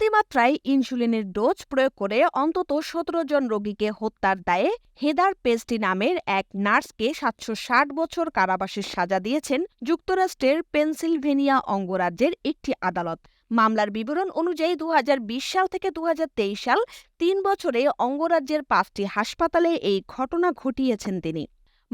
অতিমাত্রায় ইনসুলিনের ডোজ প্রয়োগ করে অন্তত সতেরো জন রোগীকে হত্যার দায়ে হেদার পেস্টি নামের এক নার্সকে সাতশো ষাট বছর কারাবাসের সাজা দিয়েছেন যুক্তরাষ্ট্রের পেনসিলভেনিয়া অঙ্গরাজ্যের একটি আদালত। মামলার বিবরণ অনুযায়ী দু হাজার বিশ সাল থেকে দু হাজার তেইশ সাল তিন বছরে অঙ্গরাজ্যের পাঁচটি হাসপাতালে এই ঘটনা ঘটিয়েছেন তিনি।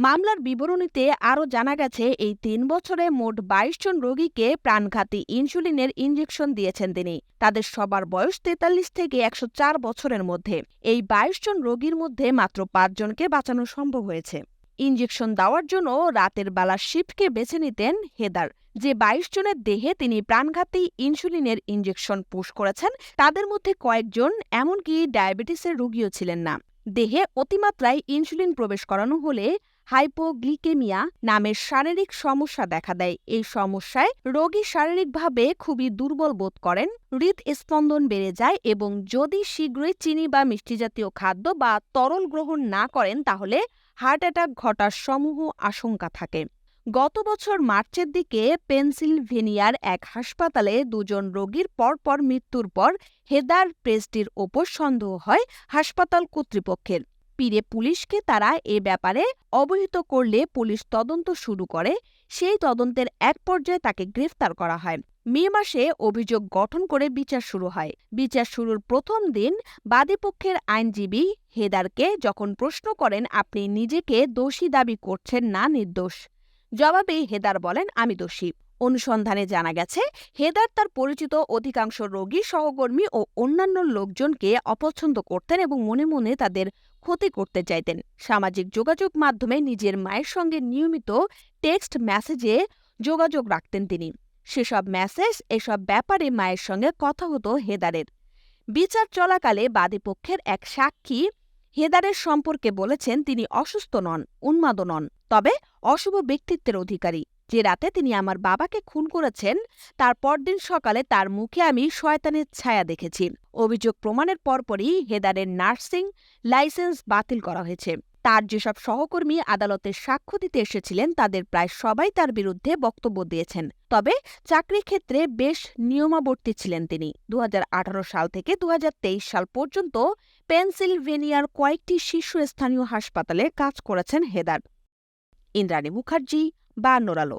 মামলার বিবরণীতে আরও জানা গেছে, এই তিন বছরে মোট বাইশ জন রোগীকে প্রাণঘাতী ইনসুলিনের ইঞ্জেকশন দিয়েছেন তিনি। তাদের সবার বয়স তেতাল্লিশ থেকে একশো চার বছরের মধ্যে। এই বাইশ জন রোগীর মধ্যে মাত্র পাঁচজনকে বাঁচানো সম্ভব হয়েছে। ইঞ্জেকশন দেওয়ার জন্য রাতের বেলা শিফটকে বেছে নিতেন হেদার। যে বাইশ জনের দেহে তিনি প্রাণঘাতী ইনসুলিনের ইঞ্জেকশন পুশ করেছেন, তাদের মধ্যে কয়েকজন এমনকি ডায়াবেটিসের রোগীও ছিলেন না। দেহে অতিমাত্রায় ইনসুলিন প্রবেশ করানো হলে হাইপোগ্লিকেমিয়া নামের শারীরিক সমস্যা দেখা দেয়। এই সমস্যায় রোগী শারীরিকভাবে খুবই দুর্বল বোধ করেন, হৃদস্পন্দন বেড়ে যায় এবং যদি শীঘ্রই চিনি বা মিষ্টি জাতীয় খাদ্য বা তরল গ্রহণ না করেন, তাহলে হার্ট অ্যাটাক ঘটার সমূহ আশঙ্কা থাকে। গত বছর মার্চের দিকে পেনসিলভেনিয়ার এক হাসপাতালে দুজন রোগীর পরপর মৃত্যুর পর হেদার প্রেস্টির ওপর সন্দেহ হয় হাসপাতাল কর্তৃপক্ষের। পীরে পুলিশকে তারা এ ব্যাপারে অবহিত করলে পুলিশ তদন্ত শুরু করে। সেই তদন্তের এক পর্যায়ে তাকে গ্রেফতার করা হয়। মে মাসে অভিযোগ গঠন করে বিচার শুরু হয়। বিচার শুরুর প্রথম দিন বাদীপক্ষের আইনজীবী হেদারকে যখন প্রশ্ন করেন, আপনি নিজেকে দোষী দাবি করছেন না, নির্দোষ? জবাবে হেদার বলেন, আমি দোষী। অনুসন্ধানে জানা গেছে, হেদার তার পরিচিত অধিকাংশ রোগী, সহকর্মী ও অন্যান্য লোকজনকে অপছন্দ করতেন এবং মনে মনে তাদের ক্ষতি করতে চাইতেন। সামাজিক যোগাযোগ মাধ্যমে নিজের মায়ের সঙ্গে নিয়মিত টেক্সট মেসেজে যোগাযোগ রাখতেন তিনি। সেসব মেসেজ, এসব ব্যাপারে মায়ের সঙ্গে কথা হতো হেদারের। বিচার চলাকালে বাদীপক্ষের এক সাক্ষী হেদারের সম্পর্কে বলেছেন, তিনি অসুস্থ নন, উন্মাদ নন, তবে অশুভ ব্যক্তিত্বের অধিকারী। যে রাতে তিনি আমার বাবাকে খুন করেছেন, তার পরদিন সকালে তার মুখে আমি শয়তানের ছায়া দেখেছি। অভিযোগ প্রমাণের পরপরই হেদারের নার্সিং লাইসেন্স বাতিল করা হয়েছে। তার যেসব সহকর্মী আদালতে সাক্ষ্য দিতে এসেছিলেন, তাদের প্রায় সবাই তার বিরুদ্ধে বক্তব্য দিয়েছেন। তবে চাকরি ক্ষেত্রে বেশ নিয়মাবর্তী ছিলেন তিনি। দুহাজার আঠারো সাল থেকে দুহাজার তেইশ সাল পর্যন্ত পেনসিলভেনিয়ার কয়েকটি শীর্ষস্থানীয় হাসপাতালে কাজ করেছেন হেদার। ইন্দ্রাণী মুখার্জি বা নোরালো